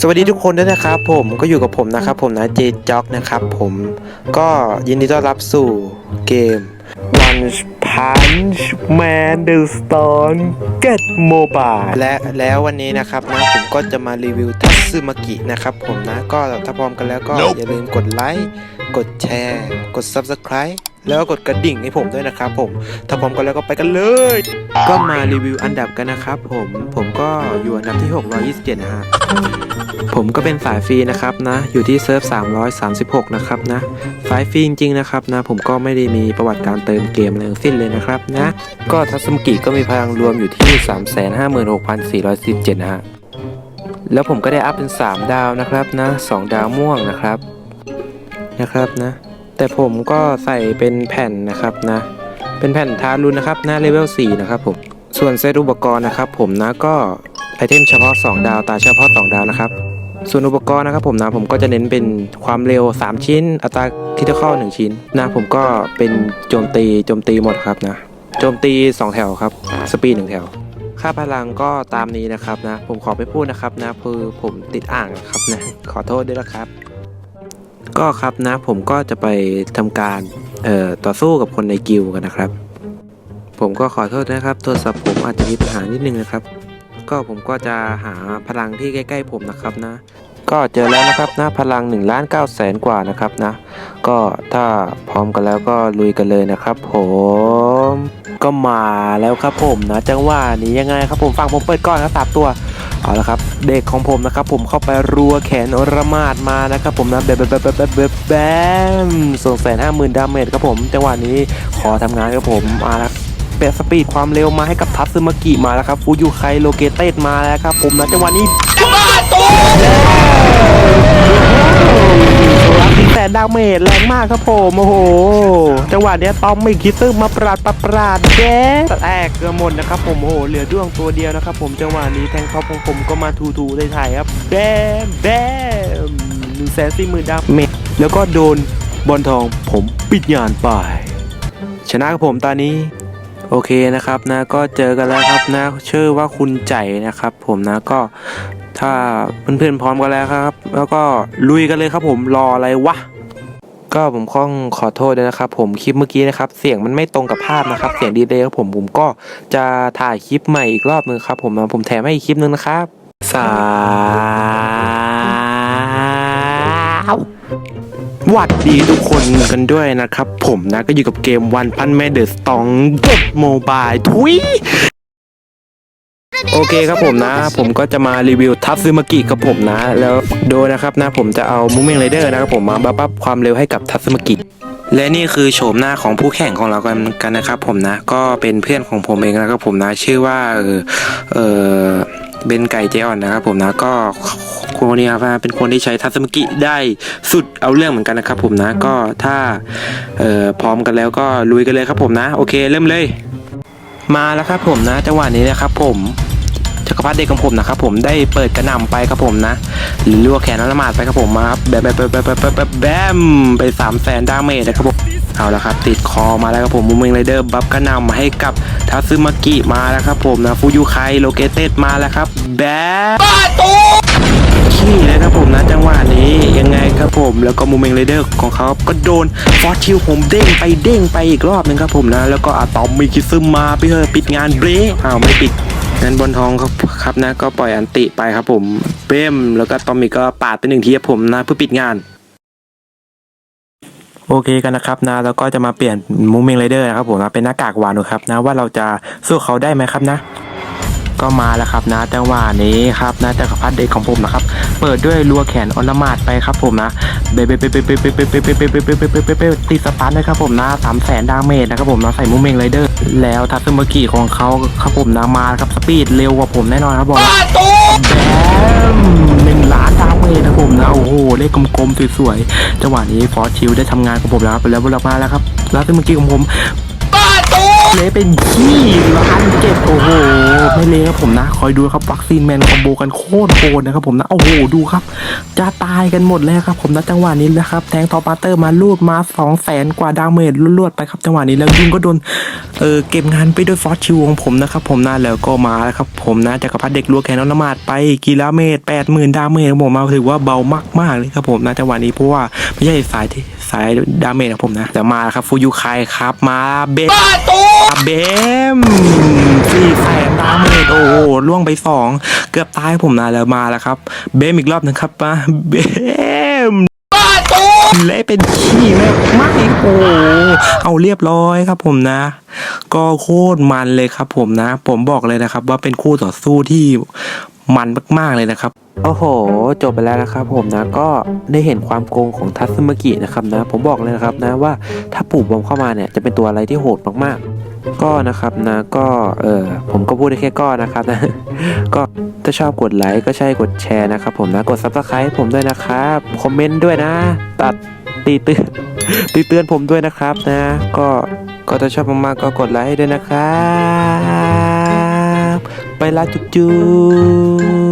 สวัสดีทุกคนด้วยนะครับ ผมก็อยู่กับผมนะครับผมนะเจจ็อกนะครับผมก็ยินดีต้อนรับสู่เกม One Punch Man The Stone Get Mobile และแล้ววันนี้นะครับนะผมก็จะมารีวิวทัตสึมากินะครับผมนะก็ถ้าพร้อมกันแล้วก็ Nope อย่าลืมกดไลค์ กดแชร์ กด Subscribe แล้วก็กดกระดิ่งให้ผมด้วยนะครับผมถ้าพร้อมกันแล้วก็ไปกันเลย ก็มารีวิวอันดับกันนะครับผมผมก็อยู่อันดับที่ 627 นะฮะผมก็เป็นสายฟรีนะครับนะ อยู่ที่เซิร์ฟ 336 นะครับนะสายฟรีจริงๆนะครับนะ ผมก็ไม่ได้มีประวัติการเติมเกมอะไรทั้งสิ้นเลยนะครับนะ ก็ทัศมกิก็มีพลังรวมอยู่ที่ 356,417 นะฮะ แล้วผมก็ได้อัพเป็น 3 ดาวนะครับนะ 2 ดาวม่วงนะครับนะครับนะ แต่ผมก็ใส่เป็นแผ่นนะครับนะ เป็นแผ่นทารุนนะครับนะเลเวล4นะครับผม ส่วนเซตอุปกรณ์นะครับ ผมนะก็ไอเทมเฉพาะ 2 ดาวตาเฉพาะ 2 ดาวนะครับ ส่วนอุปกรณ์นะครับผมนะผมก็จะเน้นเป็นความเร็ว 3 ชิ้น อัตราคิดเข้า1ชิ้นนะผมก็เป็นโจมตีโจมตีหมดครับนะโจมตี 2 แถวครับสปีดหนึ่งแถว ค่าพลังก็ตามนี้นะครับนะ ผมขอไม่พูดนะครับนะคือผมติดอ่างนะครับนะขอโทษด้วยนะครับ ก็ครับนะผมก็จะไปทำการเอ่อต่อสู้กับคนในกิลกันนะครับ ผมก็ขอโทษนะครับโทรศัพท์ผมอาจจะมีปัญหานิดนึงนะครับ ก็ผมก็จะหาพลังที่ใกล้ ๆ ผมนะครับนะ ก็เจอแล้วนะครับนะพลัง1ล้าน9แสนกว่านะครับนะ ก็ถ้าพร้อมกันแล้วก็ลุยกันเลยนะครับ ผมก็มาแล้วครับผมนะจังหวะนี้ยังไงครับผมฟังผมเปิดก่อนครับสามตัว เอาละครับ เด็กของผมนะครับ ผมเข้าไปรัวแขนระมาดมานะครับ ผมนะแบบแบบแบบแบบแบบแบมส่งแสนห้าหมื่นดาเมจครับผมจังหวะนี้ขอทำงานครับผมมาแล้วเปลสปีดความเร็วมาให้กับทัตซึมากิมาแล้วครับฟูยูไคโลเกเตสมาแล้วครับผมนะจังหวะนี้โซลัสตีแสน ดาเมจแรงมากครับผมโอ้โห จังหวะเนี้ยตอมไม่คิดซึ่งมาปราดปราดปราดแย่แตกเกือบหมดนะครับผมโอ้โหเหลือด้วงตัวเดียวนะครับผมจังหวะนี้แทงท็อปของผมก็มาทูทูเลยถ่ายครับแบมแบมหนึ่งแสนสี่หมื่นดาเมจแล้วก็โดนบอลทองผมปิดงานไปชนะครับผมตอนนี้โอเคนะครับนะก็เจอกันแล้วครับนะชื่อว่าคุณใจนะครับ ผมนะก็ถ้าเพื่อนๆพร้อมกันแล้วครับ แล้วก็ลุยกันเลยครับผมรออะไรวะ ก็ผมข้องขอโทษด้วยนะครับ ผมคลิปเมื่อกี้นะครับ เสียงมันไม่ตรงกับภาพนะครับ เสียงดีเลยครับผมผมก็จะถ่ายคลิปใหม่อีกรอบนึงครับ ผมนะผมแถมให้อีกคลิปนึงนะครับสาวหวัดดีทุกคนกันด้วยนะครับ ผมนะก็อยู่กับเกมวันพันแม่เดอร์สตองเก็ตโมบายทุย โอเคครับผมนะ ผมก็จะมารีวิวทัตซึมากิกับผมนะ แล้วโดยนะครับนะผมจะเอามูเมงไรเดอร์นะครับผมมาบัฟบัฟความเร็วให้กับทัตซึมากิและนี่คือโฉมหน้าของผู้แข่งของเรากันกันนะครับ ผมนะก็เป็นเพื่อนของผมเองนะครับผมนะชื่อว่าเออเออเบนไก่เจออนนะครับผมนะก็คนนี้ครับเป็นคนที่ใช้ทัตซึมกิได้สุดเอาเรื่องเหมือนกันนะครับ ผมนะก็ถ้าเออพร้อมกันแล้วก็ลุยกันเลยครับผมนะ โอเคเริ่มเลย มาแล้วครับผมนะจังหวะนี้นะครับผม จักรพรรดิเด็กของผมนะครับผมได้เปิดกระหน่ำไปครับผมนะ หรือลวกแขนละหมาดไปครับผมมาครับแบบแบบแบบแบบแบบแบบแบมไปสามแสนดาเมจนะครับผมเอาละครับติดคอมาแล้วครับผมมูเมงไรเดอร์บัฟกระหน่ำให้กับทัซึมากิมาแล้วครับผมนะฟูยูไคโลเกเตสมาแล้วครับแบมขี้เลยครับผมนะจังหวะนี้ยังไงครับผมแล้วก็มูเมงไรเดอร์ของเขาก็โดนฟอสชิลผมเด้งไปเด้งไปอีกรอบหนึงครับผมนะ แล้วก็อะตอมมีคิซึมมาไปเถอะปิดงานเบรอ้าวไม่ปิด งั้นบนทองครับครับนะก็ปล่อยอันติไปครับผมเป้มแล้วก็ตอมมี่ก็ปาดไปหนึ่งทีครับผมนะเพื่อปิดงาน โอเคกันนะครับนะแล้วก็จะมาเปลี่ยนมูมิงไรเดอร์นะครับผมนะเป็นหน้ากากวานุครับนะว่าเราจะสู้เขาได้ไหมครับนะ ก็มาแล้วครับนะจังหวะนี้ครับนะจักรพรรดิเด็กของผมนะครับ เปิดด้วยรัวแขนอลมาดไปครับผมนะเบเบเบเบเบเบเบเบเบเบเบเบเบเบเบบตีสตันนะครับผมนะสามแสนดาเมจนะครับผมนะใส่มูเมงไรเดอร์ แล้วทัซึมกิของเขาครับผมนะมาครับสปีดเร็วกว่าผมแน่นอนครับบอกแบมหนึ่งล้านดาเมจนะครับผมนะโอ้โหเลขกลมๆสวยๆจังหวะนี้ฟอร์ชิลได้ทำงานของผมแล้วครับแล้วเรามาแล้วครับแล้วทัซึมกิของผม เละเป็นขี้ล้านเก็บโอ้โหไม่เละครับผมนะ คอยดูครับวัคซีนแมนคอมโบกันโคตรโหดนะครับผมนะ โอ้โหดูครับ จะตายกันหมดแล้วครับผมนะจังหวะนี้นะครับ แทงทอปาเตอร์มาลูดมา2 0 0แสนกว่าดาเมจลวดๆไปครับจังหวะนี้แล้วยุงก็โดนเออเก็บงานไปด้วยฟอสชิวของผมนะครับผมนะแล้วก็มาแล้วครับผมนะจักรพรรดิเด็กลัวแขนน้องละหมาดไปกีฬาเมตรแปดหมื่นดาเมจครับผมมาถือว่าเบามากๆเลยครับผมนะจังหวะนี้เพราะว่าไม่ใช่สายที่ สายดาเมจครับผมนะ แต่มาแล้วครับฟูยูไคครับมาเบสเบมสี่แสนดาเมจโอ้โหล่วงไปสองเกือบตายผมนะแล้วมาแล้วครับ เบมอีกรอบหนึงครับมาเบมเละเป็นขี้แม่ไม่โอ้โหเอาเรียบร้อยครับผมนะ ก็โคตรมันเลยครับผมนะ ผมบอกเลยนะครับว่าเป็นคู่ต่อสู้ที่ มันมากๆเลยนะครับ โอ้โห จบไปแล้วนะครับผมนะก็ได้เห็นความโกงของทัตสึมกินะครับนะ ผมบอกเลยนะครับนะว่าถ้าปลูกบอมเข้ามาเนี่ยจะเป็นตัวอะไรที่โหดมากๆ ก็นะครับนะก็เออผมก็พูดได้แค่ก็นะครับนะก็ถ้าชอบกดไลค์ก็ใช่กดแชร์นะครับผมนะกด subscribe ผมด้วยนะครับคอมเมนต์ด้วยนะ ตัดตีเตือนตีเตือนผมด้วยนะครับนะ ก็ก็ถ้าชอบมากๆก็กดไลค์ให้ด้วยนะครับ ไปละจุ๊บจุ๊บ